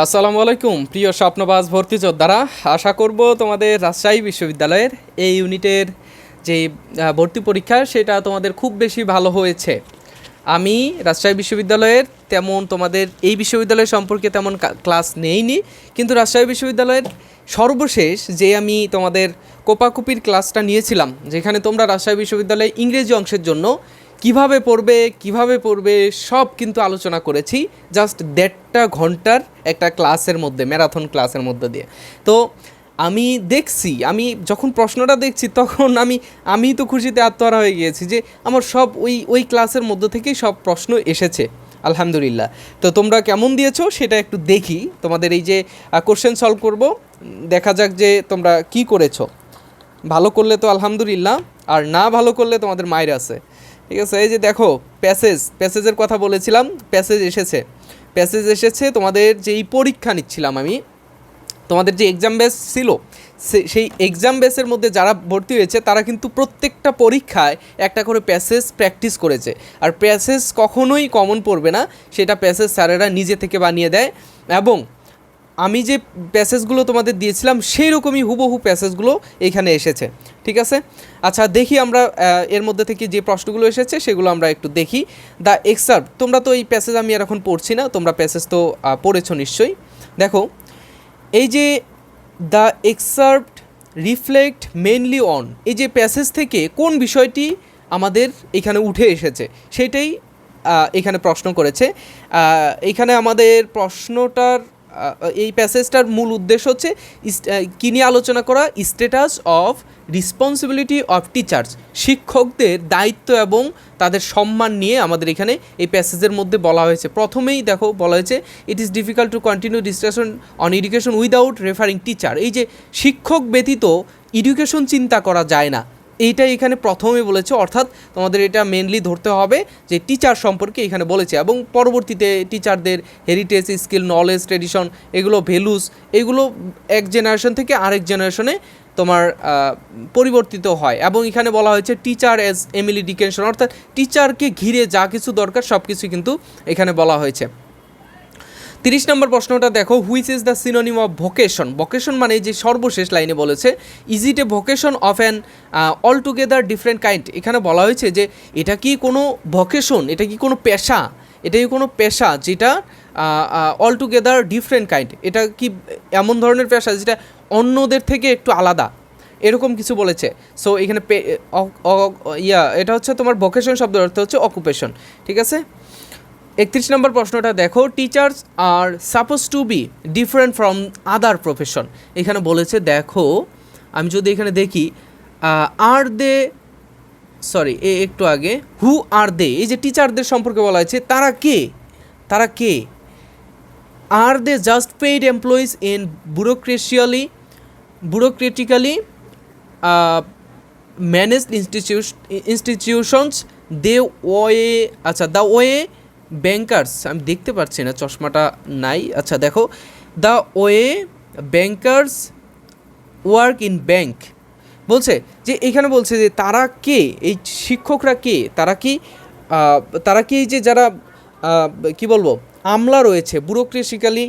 আসসালামু আলাইকুম, প্রিয় স্বপ্নবাজ ভর্তি যোদ্ধারা। আশা করব তোমাদের রাজশাহী বিশ্ববিদ্যালয়ের এই ইউনিটের যে ভর্তি পরীক্ষা, সেটা তোমাদের খুব বেশি ভালো হয়েছে। আমি রাজশাহী বিশ্ববিদ্যালয়ের তেমন তোমাদের এই বিশ্ববিদ্যালয় সম্পর্কে তেমন ক্লাস নেইনি, কিন্তু রাজশাহী বিশ্ববিদ্যালয়ের সর্বশেষ যে আমি তোমাদের কোপাকুপির ক্লাসটা নিয়েছিলাম, যেখানে তোমরা রাজশাহী বিশ্ববিদ্যালয়ে ইংরেজি অংশের জন্য কীভাবে পড়বে কীভাবে পড়বে, সব কিন্তু আলোচনা করেছি জাস্ট দেড়টা ঘণ্টার একটা ক্লাসের মধ্যে, ম্যারাথন ক্লাসের মধ্যে দিয়ে। তো আমি দেখছি, আমি যখন প্রশ্নটা দেখছি তখন আমি আমি তো খুশিতে আত্মহারা হয়ে গিয়েছি যে আমার সব ওই ওই ক্লাসের মধ্যে থেকেই সব প্রশ্ন এসেছে, আলহামদুলিল্লাহ। তো তোমরা কেমন দিয়েছ সেটা একটু দেখি, তোমাদের এই যে কোশ্চেন সলভ করব, দেখা যাক যে তোমরা কি করেছ। ভালো করলে তো আলহামদুলিল্লাহ, আর না ভালো করলে তোমাদের মায়ের আছে। ঠিক আছে? এই যে দেখো প্যাসেজ প্যাসেজের কথা বলেছিলাম প্যাসেজ এসেছে। প্যাসেজ এসেছে, তোমাদের যেই পরীক্ষা নিচ্ছিলাম আমি, তোমাদের যে এক্সাম বেস ছিল সেই এক্সাম বেসের মধ্যে যারা ভর্তি হয়েছে, তারা কিন্তু প্রত্যেকটা পরীক্ষায় একটা করে প্যাসেজ প্র্যাকটিস করেছে। আর প্যাসেজ কখনোই কমন পড়বে না, সেটা প্যাসেজ স্যারেরা নিজে থেকে বানিয়ে দেয় এবং আমি যে প্যাসেজগুলো তোমাদের দিয়েছিলাম সেই রকমই হুবহু প্যাসেজগুলো এখানে এসেছে। ঠিক আছে? আচ্ছা দেখি আমরা এর মধ্যে থেকে যে প্রশ্নগুলো এসেছে, সেগুলো আমরা একটু দেখি। দ্য এক্সার্ভ তোমরা তো এই প্যাসেজ আমি আর এখন পড়ছি না, তোমরা প্যাসেজ তো পড়েছো নিশ্চয়ই। দেখো, এই যে the excerpt reflect mainly on এই যে প্যাসেজ থেকে কোন বিষয়টি আমাদের এখানে উঠে এসেছে, সেটাই এখানে প্রশ্ন করেছে। এখানে আমাদের প্রশ্নটার এই প্যাসেজটার মূল উদ্দেশ্য হচ্ছে কি নিয়ে আলোচনা করা? Status of responsibility of teachers. শিক্ষকদের দায়িত্ব এবং তাদের সম্মান নিয়ে আমাদের এখানে এই প্যাসেজের মধ্যে বলা হয়েছে। প্রথমেই দেখো, বলা হয়েছে it is difficult to continue discussion on education without referring teacher এই যে, শিক্ষক ব্যতীত এডুকেশন চিন্তা করা যায় না। এইটা এখানে প্রথমে বলেছে, অর্থাৎ তোমাদের এটা মেনলি ধরতে হবে যে টিচার সম্পর্কে এখানে বলেছে এবং পরবর্তীতে টিচারদের হেরিটেজ স্কিল নলেজ ট্রেডিশন এগুলো ভ্যালুস এগুলো এক জেনারেশন থেকে আরেক জেনারেশনে তোমার পরিবর্তিত হয় এবং এখানে বলা হয়েছে টিচার অ্যাজ এমিলি ডিকেশন অর্থাৎ টিচারকে ঘিরে যা কিছু দরকার সব কিছু কিন্তু এখানে বলা হয়েছে। তিরিশ নম্বর প্রশ্নটা দেখো which is the synonym of vocation vocation মানে যে সর্বশেষ লাইনে বলেছে is it a vocation of an altogether different kind এখানে বলা হয়েছে যে, এটা কি কোনো ভোকেশন এটা কি কোনো পেশা? এটা কি কোনো পেশা যেটা অল টুগেদার ডিফারেন্ট কাইন্ড এটা কি এমন ধরনের পেশা যেটা অন্যদের থেকে একটু আলাদা? এরকম কিছু বলেছে। সো এখানে ইয়া, এটা হচ্ছে তোমার ভোকেশন শব্দের অর্থ হচ্ছে অকুপেশন ঠিক আছে? একত্রিশ নম্বর প্রশ্নটা দেখো teachers are supposed to be different from other profession এখানে বলেছে, দেখো, আমি যদি এখানে দেখি আর দে সরি এ একটু আগে হু আর দে এই যে টিচারদের সম্পর্কে বলা হয়েছে, তারা কে? তারা কে? Are they just paid employees in bureaucratically bureaucratically managed institution institutions they way আচ্ছা দ্য ওয়ে ব্যাংকার্স আমি দেখতে পাচ্ছি না, চশমাটা নাই। আচ্ছা দেখো the way bankers work in bank বলছে যে, এখানে বলছে যে, তারা কে? এই শিক্ষকরা কে? তারা কি তারা কি এই যে যারা কি বলব, আমলা রয়েছে ব্যুরোক্রেসিক্যালি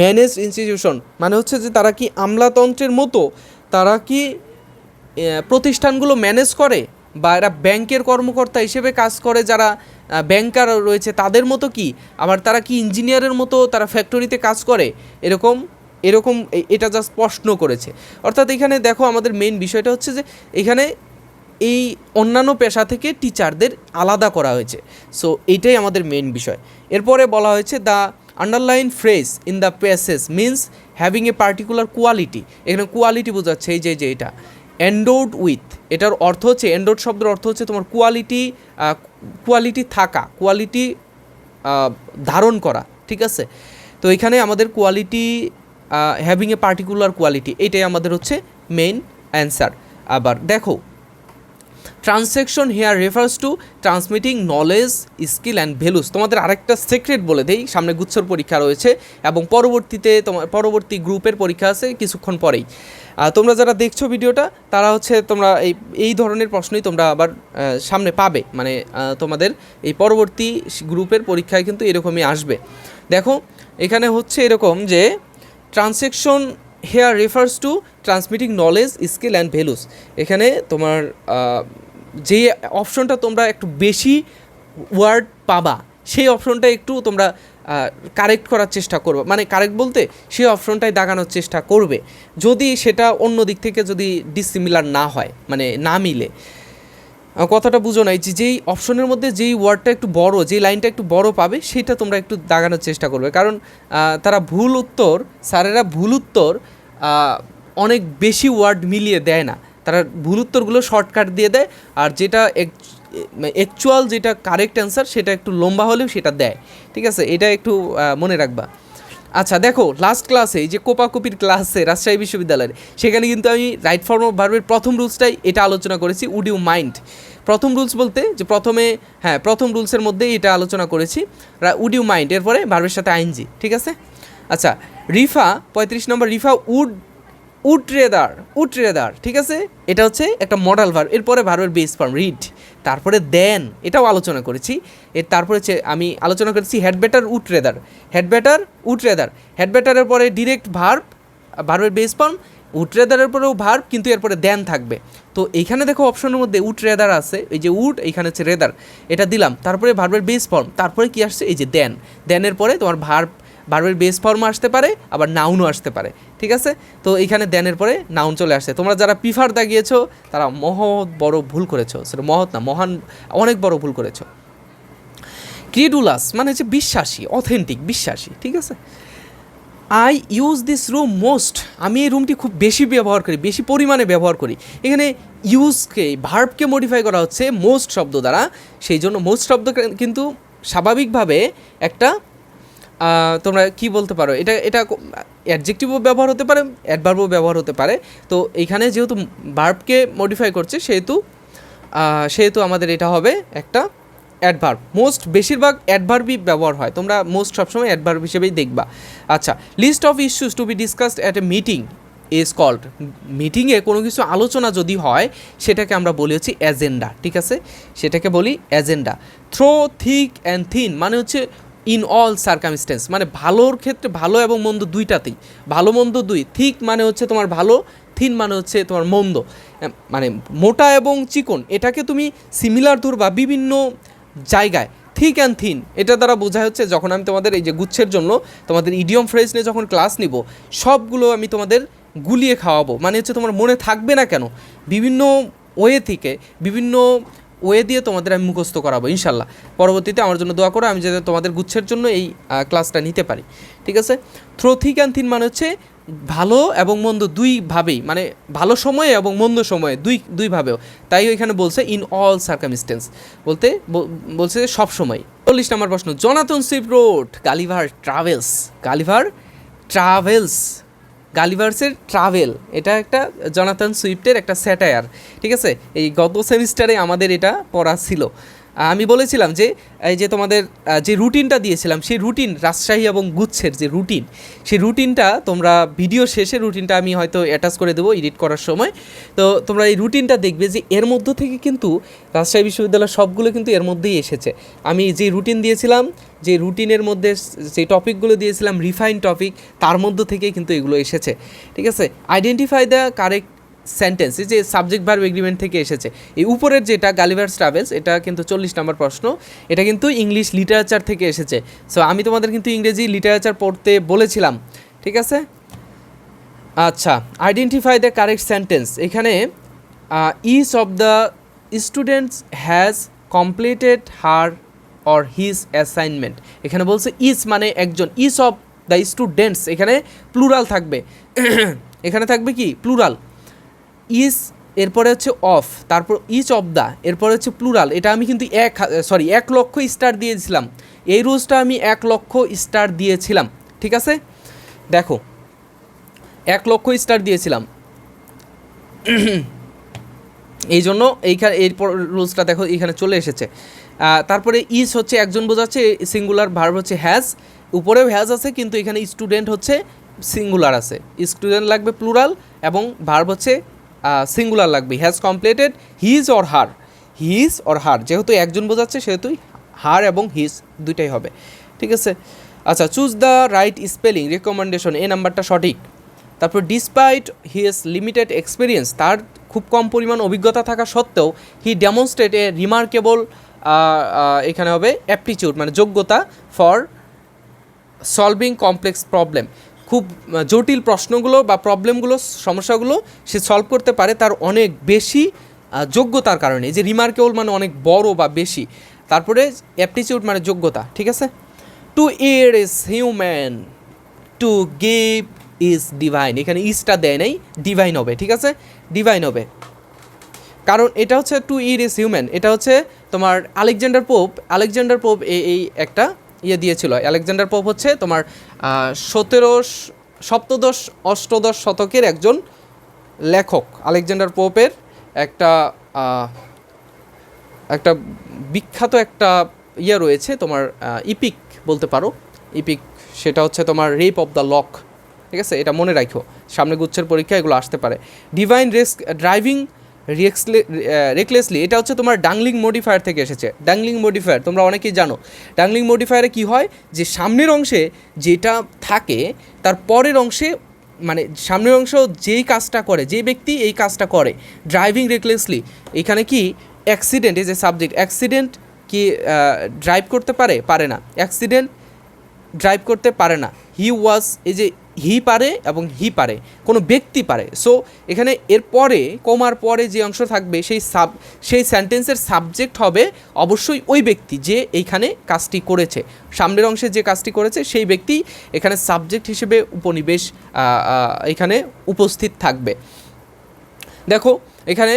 ম্যানেজ ইনস্টিটিউশন মানে হচ্ছে যে, তারা কি আমলাতন্ত্রের মতো, তারা কি প্রতিষ্ঠানগুলো ম্যানেজ করে? বা এরা ব্যাংকের কর্মকর্তা হিসেবে কাজ করে যারা ব্যাংকার রয়েছে তাদের মতো কি? আবার তারা কি ইঞ্জিনিয়ারের মতো তারা ফ্যাক্টরিতে কাজ করে? এরকম এরকম এটা জাস্ট প্রশ্ন করেছে। অর্থাৎ এখানে দেখো আমাদের মেন বিষয়টা হচ্ছে যে, এখানে এই অন্যান্য পেশা থেকে টিচারদের আলাদা করা হয়েছে। সো এটাই আমাদের মেন বিষয়। এরপরে বলা হয়েছে the underline phrase in the passage means having a particular quality এখানে কোয়ালিটি বোঝাচ্ছে, এই যে যে, এটা। এন্ডোড উইথ এটার অর্থ হচ্ছে এন্ডোড শব্দের অর্থ হচ্ছে তোমার কোয়ালিটি কোয়ালিটি থাকা কোয়ালিটি ধারণ করা, ঠিক আছে? তো এখানে আমাদের quality having a particular quality এটাই আমাদের হচ্ছে মেইন অ্যান্সার আবার দেখো transaction here refers to transmitting knowledge skill and values তোমাদের আরেকটা সিক্রেট বলে দেই, সামনে গুচ্ছর পরীক্ষা রয়েছে এবং পরবর্তীতে তোমার, পরবর্তী গ্রুপের পরীক্ষা আছে কিছুক্ষণ পরেই। তোমরা যারা দেখছ ভিডিওটা, তারা হচ্ছে তোমরা এই এই ধরনের প্রশ্নই তোমরা আবার সামনে পাবে। মানে তোমাদের এই পরবর্তী গ্রুপের পরীক্ষায় কিন্তু এরকমই আসবে। দেখো, এখানে হচ্ছে এরকম যে transaction here refers to transmitting knowledge skill and values এখানে তোমার যে অপশনটা তোমরা একটু বেশি ওয়ার্ড পাবা, সেই অপশনটা একটু তোমরা কারেক্ট করার চেষ্টা করবে। মানে কারেক্ট বলতে সেই অপশনটাই দাগানোর চেষ্টা করবে। যদি সেটা অন্য দিক থেকে যদি ডিসিমিলার না হয় মানে না মিলে। কথাটা বুঝো নাই যে যেই অপশনের মধ্যে যেই ওয়ার্ডটা একটু বড়, যেই লাইনটা একটু বড় পাবে সেটা তোমরা একটু দাগানোর চেষ্টা করবে। কারণ তারা ভুল উত্তর, স্যারেরা ভুল উত্তর অনেক বেশি ওয়ার্ড মিলিয়ে দেয় না। তারা ভুল উত্তরগুলো শর্টকাট দিয়ে দেয়, আর যেটা অ্যাকচুয়াল যেটা কারেক্ট অ্যান্সার সেটা একটু লম্বা হলেও সেটা দেয়। ঠিক আছে? এটা একটু মনে রাখবা। আচ্ছা দেখো লাস্ট ক্লাসে যে কোপাকুপির ক্লাসে রাজশাহী বিশ্ববিদ্যালয়ের, সেখানে কিন্তু আমি রাইট ফর্ম অফ ভার্বের প্রথম রুলসটাই এটা আলোচনা করেছি উড ইউ মাইন্ড প্রথম রুলস বলতে যে প্রথমে হ্যাঁ প্রথম রুলসের মধ্যেই এটা আলোচনা করেছি উড ইউ মাইন্ড এরপরে ভার্বের সাথে আইনজি ঠিক আছে? আচ্ছা রিফা, পঁয়ত্রিশ নম্বর Rifa would would rather would rather ঠিক আছে? এটা হচ্ছে একটা মডাল ভার্ব এরপরে ভার্বের বেস ফর্ম রিড তারপরে দেন, এটাও আলোচনা করেছি। এর তারপরে আমি আলোচনা করেছি had better would rather had better would rather had বেটারের পরে ডিরেক্ট ভার্ব ভার্বের বেস ফর্ম উড রেদারের পরেও ভার্ব কিন্তু এরপরে দেন থাকবে। তো এইখানে দেখো অপশনের মধ্যে উড রেদার আছে, এই যে উড এইখানে হচ্ছে রেদার এটা দিলাম। তারপরে ভার্বের বেস ফর্ম তারপরে কি আসছে? এই যে দেন দেনের পরে তোমার ভার্ব ভার্বের বেস ফর্ম আসতে পারে, আবার নাউনও আসতে পারে, ঠিক আছে? তো এখানে দেনের পরে নাউন চলে আসছে তোমরা যারা প্রিফার দাগিয়েছো তারা মহৎ বড় ভুল করেছ। সেটা মহৎ না, মহান, অনেক বড় ভুল করেছ। ক্রিডুলাস মানে হচ্ছে বিশ্বাসী অথেন্টিক বিশ্বাসী, ঠিক আছে? I use this room most আমি এই রুমটি খুব বেশি ব্যবহার করি, বেশি পরিমাণে ব্যবহার করি। এখানে ইউজকে ভার্বকে মডিফাই করা হচ্ছে মোস্ট শব্দ দ্বারা। সেই জন্য মোস্ট শব্দ কিন্তু স্বাভাবিকভাবে একটা তোমরা কি বলতে পারো? এটা এটা অ্যাডজেক্টিভও ব্যবহার হতে পারে অ্যাডভার্বও ব্যবহার হতে পারে। তো এইখানে যেহেতু ভার্বকে মডিফাই করছে, সেহেতু সেহেতু আমাদের এটা হবে একটা অ্যাডভার্ব মোস্ট বেশিরভাগ অ্যাডভার্বই ব্যবহার হয়। তোমরা মোস্ট সবসময় অ্যাডভার্ব হিসেবেই দেখবা। আচ্ছা list of issues to be discussed at a meeting is called মিটিংয়ে কোনো কিছু আলোচনা যদি হয়, সেটাকে আমরা বলি হচ্ছে এজেন্ডা ঠিক আছে? সেটাকে বলি agenda through thick and thin মানে হচ্ছে ইন অল সার্কামস্টেন্স মানে ভালোর ক্ষেত্রে ভালো এবং মন্দ দুইটাতেই। ভালো, মন্দ দুই। থিক মানে হচ্ছে তোমার ভালো, থিন মানে হচ্ছে তোমার মন্দ। মানে মোটা এবং চিকন, এটাকে তুমি সিমিলার ধরবা বিভিন্ন জায়গায়। থিক অ্যান্ড থিন, এটা দ্বারা বোঝা হচ্ছে যখন আমি তোমাদের এই যে গুচ্ছের জন্য তোমাদের ইডিয়ম ফ্রেজ নিয়ে যখন ক্লাস নিব, সবগুলো আমি তোমাদের গুলিয়ে খাওয়াবো। মানে হচ্ছে তোমার মনে থাকবে না কেন? বিভিন্ন ওয়ে থেকে, বিভিন্ন ওয়ে দিয়ে তোমাদের আমি মুখস্থ করাবো, ইনশাল্লাহ। পরবর্তীতে আমার জন্য দোয়া করো, আমি যাতে তোমাদের গুচ্ছের জন্য এই ক্লাসটা নিতে পারি। ঠিক আছে? থ্রো থিক অ্যান্ড থিন মানে হচ্ছে ভালো এবং মন্দ দুইভাবেই মানে ভালো সময়ে এবং মন্দ সময়ে, দুই দুইভাবেও তাই ওইখানে বলছে ইন অল সার্কামস্টেন্স বলতে বলছে সব সময়। চল্লিশ নম্বর প্রশ্ন, জনাতন সিপ রোড গালিভার ট্রাভেলস গালিভার ট্রাভেলস গালিভার্সের ট্রাভেল, এটা একটা জনাতন সুইফটের একটা স্যাটায়ার, ঠিক আছে? এই গত সেমিস্টারে আমাদের এটা পড়া ছিল। আমি বলেছিলাম যে, এই যে তোমাদের যে রুটিনটা দিয়েছিলাম, সেই রুটিন, রাজশাহী এবং গুচ্ছের যে রুটিন, সেই রুটিনটা তোমরা ভিডিও শেষে রুটিনটা আমি হয়তো অ্যাটাচ করে দেবো এডিট করার সময়। তো তোমরা এই রুটিনটা দেখবে যে এর মধ্য থেকে কিন্তু রাজশাহী বিশ্ববিদ্যালয়ের সবগুলো কিন্তু এর মধ্যেই এসেছে। আমি যে রুটিন দিয়েছিলাম, যে রুটিনের মধ্যে যে টপিকগুলো দিয়েছিলাম রিফাইন টপিক তার মধ্য থেকেই কিন্তু এগুলো এসেছে। ঠিক আছে? আইডেন্টিফাই দ্য কারেক্ট সেন্টেন্স এই যে সাবজেক্ট ভার্ব এগ্রিমেন্ট থেকে এসেছে, এই উপরের যেটা গালিভার্স ট্রাভেলস এটা কিন্তু চল্লিশ নম্বর প্রশ্ন, এটা কিন্তু ইংলিশ লিটারেচার থেকে এসেছে। সো আমি তোমাদের কিন্তু ইংরেজি লিটারেচার পড়তে বলেছিলাম, ঠিক আছে? আচ্ছা আইডেন্টিফাই দ্য কারেক্ট সেন্টেন্স এখানে each of the students has completed her or his assignment এখানে বলছে ইচ মানে একজন ইচ অফ দ্য স্টুডেন্টস এখানে প্লুরাল থাকবে, এখানে থাকবে কি? প্লুরাল ইজ এরপরে হচ্ছে অফ তারপর ইচ অফ দ্য এরপরে হচ্ছে প্লুরাল এটা আমি কিন্তু এক সরি এক লক্ষ স্টার দিয়েছিলাম। এই রুলসটা আমি এক লক্ষ স্টার দিয়েছিলাম, ঠিক আছে? দেখো, এক লক্ষ স্টার দিয়েছিলাম। এই জন্য এইখানে, এরপর রুলসটা দেখো এখানে চলে এসেছে। তারপরে ইস হচ্ছে একজন বোঝাচ্ছে সিঙ্গুলার ভার্ব হচ্ছে হ্যাজ উপরেও হ্যাজ আছে, কিন্তু এখানে স্টুডেন্ট হচ্ছে সিঙ্গুলার আছে। স্টুডেন্ট লাগবে প্লুরাল এবং ভার্ব হচ্ছে সিঙ্গুলার লাগবে। Has completed his or her his or her যেহেতু একজন বোঝাচ্ছে, সেহেতু হার এবং হিজ দুইটাই হবে। ঠিক আছে? আচ্ছা choose the right spelling recommendation এই নাম্বারটা সঠিক। তারপর ডিসপাইট হিজ লিমিটেড এক্সপিরিয়েন্স তার খুব কম পরিমাণ অভিজ্ঞতা থাকা সত্ত্বেও হি ডেমনস্ট্রেট এ রিমার্কেবল এখানে হবে অ্যাপটিচিউড মানে যোগ্যতা ফর সলভিং কমপ্লেক্স প্রবলেম খুব জটিল প্রশ্নগুলো বা প্রবলেমগুলো, সমস্যাগুলো সে সলভ করতে পারে তার অনেক বেশি যোগ্যতার কারণে। যে রিমার্কেবল মানে অনেক বড় বা বেশি। তারপরে অ্যাপটিচিউড মানে যোগ্যতা, ঠিক আছে? To err is human to give is divine এখানে ইজটা দেয় নাই ডিভাইন হবে, ঠিক আছে? ডিভাইন হবে। কারণ এটা হচ্ছে টু ইর ইস হিউম্যান এটা হচ্ছে তোমার আলেকজান্ডার পোপ আলেকজান্ডার পোপ এই একটা ইয়ে দিয়েছিল। আলেকজান্ডার পোপ হচ্ছে তোমার সতেরো সপ্তদশ, অষ্টদশ শতকের একজন লেখক। আলেকজান্ডার পোপের একটা একটা বিখ্যাত একটা ইয়ে রয়েছে তোমার ইপিক বলতে পারো। ইপিক সেটা হচ্ছে তোমার রেপ অফ দ্য লক। ঠিক আছে? এটা মনে রাখো সামনে গুচ্ছের পরীক্ষা এগুলো আসতে পারে। ডিভাইন রিস্ক ড্রাইভিং রেকলেসলি এটা হচ্ছে তোমার ডাংলিং মডিফায়ার থেকে এসেছে। ডাংলিং মডিফায়ার তোমরা অনেকেই জানো। ডাংলিং মডিফায়ারে কি হয়? যে সামনের অংশে যেটা থাকে, তার পরের অংশে মানে সামনের অংশ যেই কাজটা করে যে ব্যক্তি এই কাজটা করে ড্রাইভিং রেকলেসলি এখানে কি? Accident is a subject accident কি ড্রাইভ করতে পারে? পারে না। অ্যাক্সিডেন্ট ড্রাইভ করতে পারে না। হি ওয়াজ এই যে হি পারে এবং হি পারে, কোনো ব্যক্তি পারে। সো এখানে এর পরে কমার পরে যে অংশ থাকবে, সেই সাব, সেই সেন্টেন্সের সাবজেক্ট হবে অবশ্যই ওই ব্যক্তি যে এইখানে কাজটি করেছে। সামনের অংশে যে কাজটি করেছে, সেই ব্যক্তি এখানে সাবজেক্ট হিসেবে উপনিবেশ এখানে উপস্থিত থাকবে। দেখো, এখানে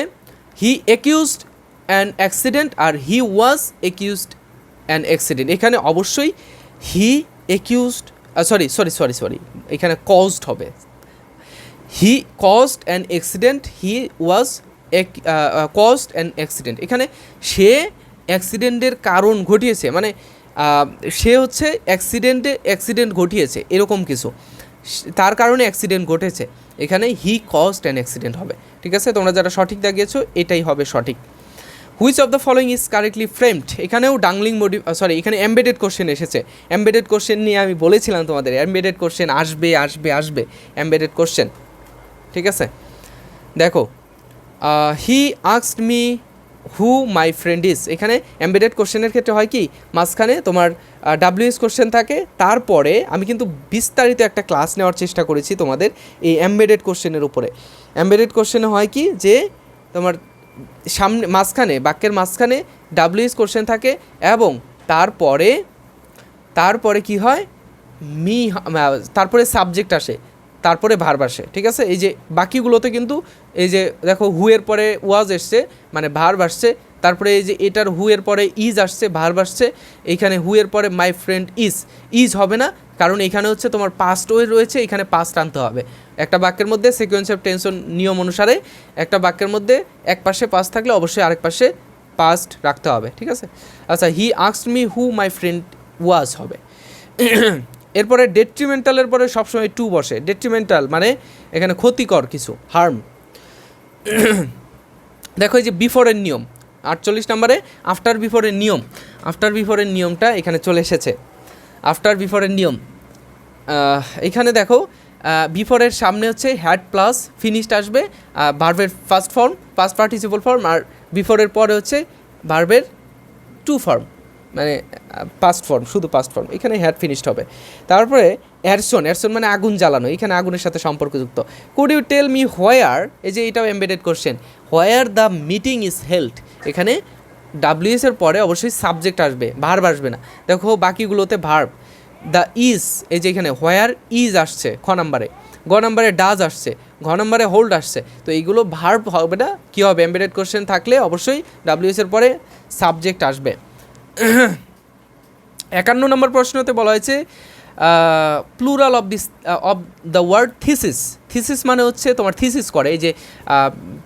he accused an accident R he was accused an accident এখানে অবশ্যই he accused sorry sorry sorry sorry এখানে কজড হবে। He caused an accident he was caused an accident এখানে সে অ্যাক্সিডেন্টের কারণ ঘটিয়েছে। মানে সে হচ্ছে অ্যাক্সিডেন্টে অ্যাক্সিডেন্ট ঘটিয়েছে, এরকম কিছু। তার কারণে অ্যাক্সিডেন্ট ঘটেছে। এখানে হি কজড অ্যান অ্যাক্সিডেন্ট হবে। ঠিক আছে? তোমরা যারা সঠিক দাগিয়েছো এটাই হবে সঠিক। Which of the following is correctly framed এখানেও ডাংলিং মোডি সরি এখানে এমবেডেড কোশ্চেন এসেছে। এমবেডেড কোশ্চেন নিয়ে আমি বলেছিলাম তোমাদের এমবেডেড কোশ্চেন আসবে আসবে আসবে এমবেডেড কোশ্চেন ঠিক আছে? দেখো he আক্সড me who my friend is এখানে এমবেডেড কোশ্চেনের ক্ষেত্রে হয় কি, মাঝখানে তোমার ডাব্লিউ ডাব্লিউএস কোশ্চেন থাকে, তারপরে আমি কিন্তু বিস্তারিত একটা ক্লাস নেওয়ার চেষ্টা করেছি তোমাদের এই এমবেডেড কোশ্চেনের উপরে। এমবেডেড কোশ্চেনে হয় কি, যে তোমার সামনে, মাঝখানে, বাক্যের মাঝখানে ডাব্লিউএস কোশ্চেন থাকে এবং তারপরে তারপরে কি হয়? মি তারপরে সাবজেক্ট আসে, তারপরে ভার্ব আসে, ঠিক আছে? এই যে বাকিগুলোতে কিন্তু এই যে দেখো হুয়ের পরে ওয়াজ এসছে মানে ভার্ব আসছে, তারপরে এই যে এটার হুয়ের পরে ইজ আসছে ভার্ব আসছে এইখানে হুয়ের পরে মাই ফ্রেন্ড ইজ ইজ হবে না কারণ এখানে হচ্ছে তোমার পাস্ট ওয়ে রয়েছে, এখানে পাস্ট আনতে হবে। একটা বাক্যের মধ্যে সিকোয়েন্স অফ টেনশন নিয়ম অনুসারে, একটা বাক্যের মধ্যে এক পাশে পাস্ট থাকলে অবশ্যই আরেক পাশে পাস্ট রাখতে হবে, ঠিক আছে? আচ্ছা হি আক্সড me who my friend was হবে। এরপরে ডেট্রিমেন্টালের পরে সবসময় টু বসে। ডেট্রিমেন্টাল মানে এখানে ক্ষতিকর কিছু হার্ম দেখো এই যে বিফোরের নিয়ম, আটচল্লিশ নম্বরে আফটার বিফোরের নিয়ম। আফটার বিফোরের নিয়মটা এখানে চলে এসেছে। আফটার বিফোরের নিয়ম। এখানে দেখো বিফোরের সামনে হচ্ছে হ্যাড প্লাস ফিনিশড আসবে ভার্বের first form past participle form আর বিফোরের পরে হচ্ছে ভার্বের টু ফর্ম মানে পাস্ট ফর্ম শুধু পাস্ট ফর্ম এখানে হ্যাড ফিনিশড হবে। তারপরে অ্যারসন অ্যারসন মানে আগুন জ্বালানো, এখানে আগুনের সাথে সম্পর্কযুক্ত। Could you tell me where এই যে এটাও embedded question where the meeting is held এখানে ডাব্লিউএস এর পরে অবশ্যই সাবজেক্ট আসবে ভার্ব আসবে না। দেখো বাকিগুলোতে ভার্ব দ্য ইজ এই যে এখানে হোয়ার ইজ আসছে, খ নাম্বারে। গ নাম্বারে ডাজ আসছে, ঘ নাম্বারে হোল্ড আসছে। তো এইগুলো ভার্ব হবে না, কী হবে? এমবেডেড কোশ্চেন থাকলে অবশ্যই ডাব্লিউএস এর পরে সাবজেক্ট আসবে। একান্ন নম্বর প্রশ্নতে বলা হয়েছে plural of this of the word thesis thesis মানে হচ্ছে তোমার থিসিস করে, এই যে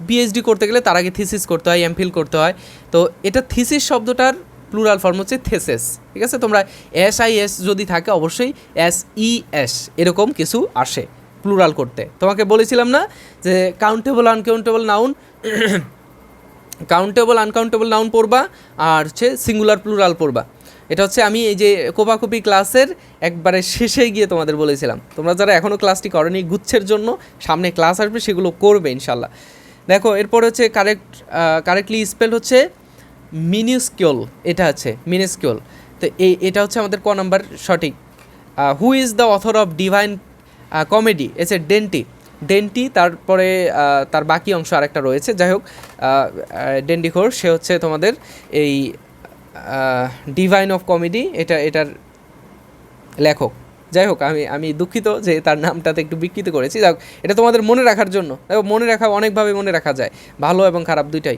পিএইচডি করতে গেলে তার আগে থিসিস করতে হয় এমফিল করতে হয়। তো এটা থিসিস শব্দটার প্লুরাল ফর্ম হচ্ছে থেসেস ঠিক আছে? তোমরা এস আই এস যদি থাকে অবশ্যই এস ই এস এরকম কিছু আসে প্লুরাল করতে। তোমাকে বলেছিলাম না যে countable uncountable noun countable uncountable noun পড়বা, আর হচ্ছে সিঙ্গুলার প্লুরাল পড়বা। এটা হচ্ছে আমি এই যে কোপাকুপি ক্লাসের একবারে শেষে গিয়ে তোমাদের বলেছিলাম। তোমরা যারা এখনও ক্লাসটি করনি গুচ্ছের জন্য, সামনে ক্লাস আসবে, সেগুলো করবে ইনশাল্লাহ দেখো, এরপর হচ্ছে কারেক্ট কারেক্টলি স্পেল হচ্ছে মিনিস্কিউল এটা আছে মিনিস্কিউল তো এই, এটা হচ্ছে আমাদের ক নাম্বার সঠিক। Who is the author of divine comedy এসে ডেন্টি ডেন্টি তারপরে তার বাকি অংশ আরেকটা রয়েছে। যাই হোক খোর সে হচ্ছে তোমাদের এই ডিভাইন অফ কমেডি এটা, এটার লেখক। যাই হোক, আমি আমি দুঃখিত যে তার নামটাতে একটু বিকৃত করেছি। যাই এটা তোমাদের মনে রাখার জন্য। মনে রাখা, অনেকভাবে মনে রাখা যায়। ভালো এবং খারাপ দুইটাই।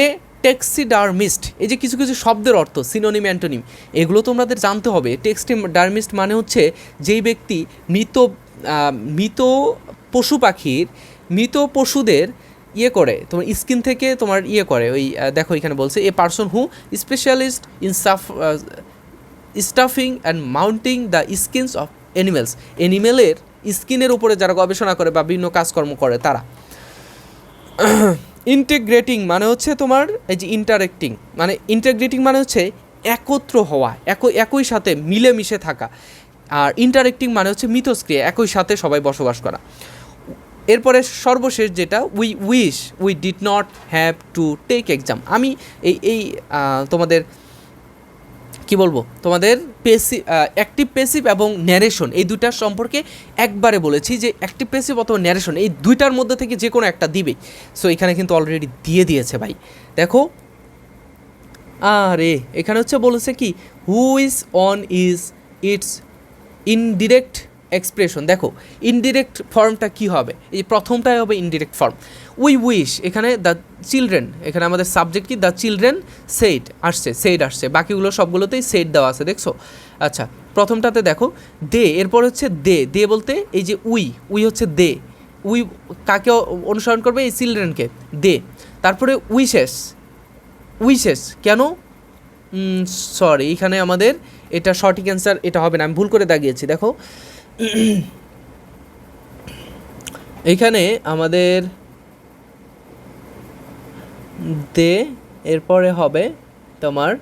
এ টেক্সিডার্মিস্ট এই যে কিছু কিছু শব্দের অর্থ সিনোনিম অ্যান্টোনিম এগুলো তোমাদের জানতে হবে। টেক্সটি টেক্সিডার্মিস্ট মানে হচ্ছে যেই ব্যক্তি মৃত মৃত পশু পাখির, মৃত পশুদের ইয়ে করে, তোমার স্কিন থেকে তোমার ইয়ে করে, ওই দেখো এখানে বলছে a person who specialist in সাফ stuffing and mounting the skins of animals অ্যানিমেলের স্কিনের উপরে যারা গবেষণা করে বা বিভিন্ন কাজকর্ম করে তারা। ইন্টিগ্রেটিং মানে হচ্ছে তোমার, এই যে ইন্টারেক্টিং মানে ইন্টিগ্রেটিং মানে হচ্ছে একত্র হওয়া, একই একই সাথে মিলেমিশে থাকা। আর ইন্টারেক্টিং মানে হচ্ছে মিথস্ক্রিয়া, একই সাথে সবাই বসবাস করা। এরপরে সর্বশেষ যেটা we wish we did not have to take exam আমি এই এই তোমাদের, কি বলব, তোমাদের পেসিভ অ্যাক্টিভ পেসিভ এবং ন্যারেশন এই দুইটার সম্পর্কে একবারে বলেছি যে অ্যাক্টিভ পেসিভ অথবা ন্যারেশন এই দুইটার মধ্যে থেকে যে কোনো একটা দিবেই সো এখানে কিন্তু অলরেডি দিয়ে দিয়েছে ভাই। দেখো, আরে, এখানে হচ্ছে বলেছে কি who is on is its indirect expression দেখো ইনডিরেক্ট ফর্মটা কি হবে? এই প্রথমটাই হবে ইনডিরেক্ট ফর্ম উই উইশ এখানে দ্য চিলড্রেন এখানে আমাদের সাবজেক্ট কি? দ্য চিলড্রেন সেইড আসছে সেইড আসছে। বাকিগুলো সবগুলোতেই সেইড দেওয়া আছে, দেখছ? আচ্ছা প্রথমটাতে দেখো, দে, এরপর হচ্ছে দে। দে বলতে এই যে উই উই হচ্ছে দে। উই কাকে অনুসরণ করবে? এই চিলড্রেনকে দে। তারপরে উইশেস উইশেস কেন? সরি এখানে আমাদের এটা সঠিক অ্যান্সার এটা হবে না। আমি ভুল করে দাগিয়েছি, দেখো। এইখানে আমাদের দে, এরপরে হবে তোমার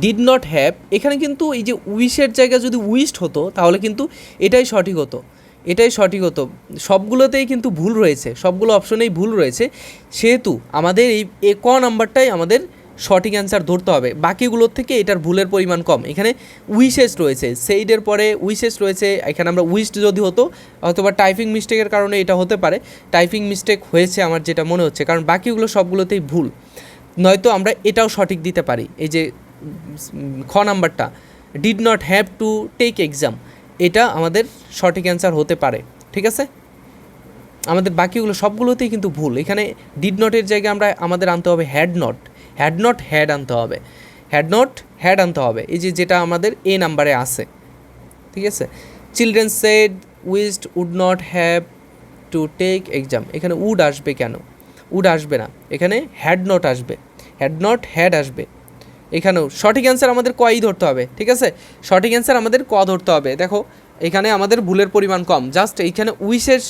ডিড নট হ্যাভ এখানে কিন্তু এই যে উইশের জায়গায় যদি উইস্ট হতো, তাহলে কিন্তু এটাই সঠিক হতো। এটাই সঠিক হতো। সবগুলোতেই কিন্তু ভুল রয়েছে। সবগুলো অপশনেই ভুল রয়েছে। সেহেতু আমাদের এই এ ক নাম্বারটাই আমাদের সঠিক অ্যান্সার ধরতে হবে। বাকিগুলোর থেকে এটার ভুলের পরিমাণ কম। এখানে উইশেস রয়েছে। সেইডের পরে উইশেস রয়েছে। এখানে আমরা উইস্ট যদি হতো, অথবা টাইপিং মিস্টেকের কারণে এটা হতে পারে। টাইপিং মিস্টেক হয়েছে আমার যেটা মনে হচ্ছে, কারণ বাকিগুলো সবগুলোতেই ভুল। নয়তো আমরা এটাও সঠিক দিতে পারি। এই যে, খ নাম্বারটা did not have to take exam এটা আমাদের সঠিক অ্যান্সার হতে পারে। ঠিক আছে? আমাদের বাকিগুলো সবগুলোতেই কিন্তু ভুল। এখানে ডিড নটের জায়গায় আমরা, আমাদের আনতে হবে had not had not had আনতে হবে। হ্যাড নট হ্যাড আনতে হবে। এই যে যেটা আমাদের এ নাম্বারে আছে। ঠিক আছে? Children said wished would not have to take exam এখানে উড আসবে কেন? উড আসবে না। এখানে হ্যাড নট আসবে। হ্যাড নট হ্যাড আসবে। এখানেও সঠিক অ্যান্সার আমাদের কই ধরতে হবে? ঠিক আছে? সঠিক অ্যান্সার আমাদের ক ধরতে হবে। দেখো, এখানে আমাদের ভুলের পরিমাণ কম। জাস্ট এইখানে উইশেস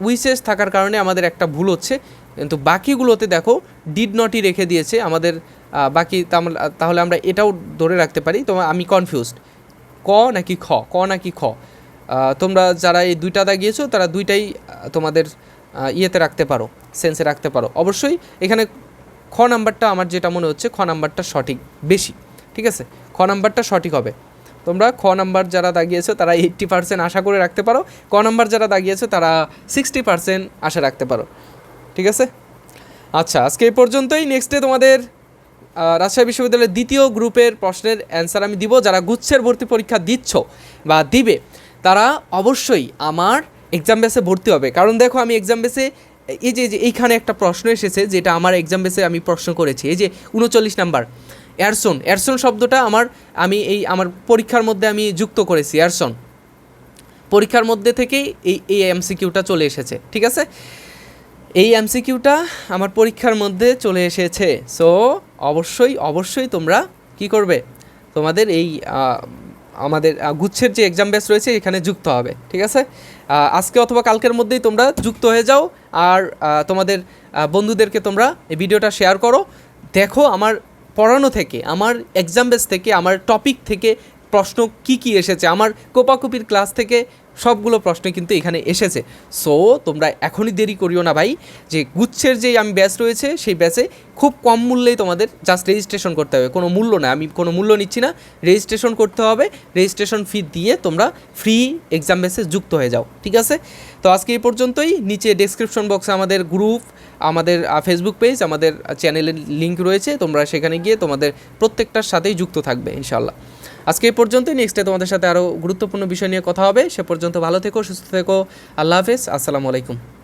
উইশেস থাকার কারণে আমাদের একটা ভুল হচ্ছে। কিন্তু বাকিগুলোতে দেখো ডিড নটই রেখে দিয়েছে আমাদের বাকি তাহলে আমরা এটাও ধরে রাখতে পারি। তোমার আমি কনফিউজড ক নাকি খ? ক নাকি খ? তোমরা যারা এই দুইটা দাগিয়েছো তারা দুইটাই তোমাদের ইয়েতে রাখতে পারো সেন্সে রাখতে পারো। অবশ্যই এখানে খ নাম্বারটা আমার যেটা মনে হচ্ছে, খ নাম্বারটা সঠিক, বেশি, ঠিক আছে? খ নাম্বারটা সঠিক হবে। তোমরা খ নাম্বার যারা দাগিয়েছো, তারা এইট্টি পার্সেন্ট আশা করে রাখতে পারো। ক নাম্বার যারা দাগিয়েছো, তারা সিক্সটি পার্সেন্ট আশা রাখতে পারো। ঠিক আছে? আচ্ছা আজকে এই পর্যন্তই। নেক্সটে তোমাদের রাজশাহী বিশ্ববিদ্যালয়ের দ্বিতীয় গ্রুপের প্রশ্নের অ্যান্সার আমি দিব। যারা গুচ্ছের ভর্তি পরীক্ষা দিচ্ছ বা দিবে, তারা অবশ্যই আমার এক্সাম বেসে ভর্তি হবে। কারণ দেখো, আমি এক্সাম বেসে এই যে এই যে, এইখানে একটা প্রশ্ন এসেছে, যেটা আমার এক্সাম বেসে আমি প্রশ্ন করেছি। এই যে, উনচল্লিশ নাম্বার এয়ারসন এয়ারসন শব্দটা আমার, আমি এই, আমার পরীক্ষার মধ্যে আমি যুক্ত করেছি এয়ারসন পরীক্ষার মধ্যে থেকেই এই এই এমসিকিউটা চলে এসেছে, ঠিক আছে? এই এমসিকিউটা আমার পরীক্ষার মধ্যে চলে এসেছে। সো অবশ্যই অবশ্যই তোমরা কি করবে? তোমাদের এই আমাদের গুচ্ছের যে এক্সাম বেস রয়েছে, এখানে যুক্ত হবে, ঠিক আছে? আজকে অথবা কালকের মধ্যেই তোমরা যুক্ত হয়ে যাও, আর তোমাদের বন্ধুদেরকে তোমরা এই ভিডিওটা শেয়ার করো। দেখো আমার পড়ানো থেকে, আমার এক্সাম বেস থেকে, আমার টপিক থেকে প্রশ্ন কি কি এসেছে? আমার কোপাকুপির ক্লাস থেকে সবগুলো প্রশ্ন কিন্তু এখানে এসেছে। সো তোমরা এখনই দেরি করিও না ভাই, যে গুচ্ছের যে আমি ব্যাচ রয়েছে, সেই ব্যাচে খুব কম মূল্যেই তোমাদের জাস্ট রেজিস্ট্রেশন করতে হবে। কোনো মূল্য না, আমি কোনো মূল্য নিচ্ছি না রেজিস্ট্রেশন করতে হবে রেজিস্ট্রেশন ফি দিয়ে তোমরা ফ্রি এক্সাম বেসে যুক্ত হয়ে যাও, ঠিক আছে? তো আজকে এই পর্যন্তই, নিচে ডেসক্রিপশন বক্সে আমাদের গ্রুপ আমাদের ফেসবুক পেজ আমাদের চ্যানেলের লিঙ্ক রয়েছে, তোমরা সেখানে গিয়ে তোমাদের প্রত্যেকটার সাথেই যুক্ত থাকবে ইনশাল্লাহ আজকে এই পর্যন্তই। নেক্সটে তোমাদের সাথে আরও গুরুত্বপূর্ণ বিষয় নিয়ে কথা হবে। সে পর্যন্ত ভালো থেকো, সুস্থ থেকো। আল্লাহ হাফেজ। আসসালামু আলাইকুম।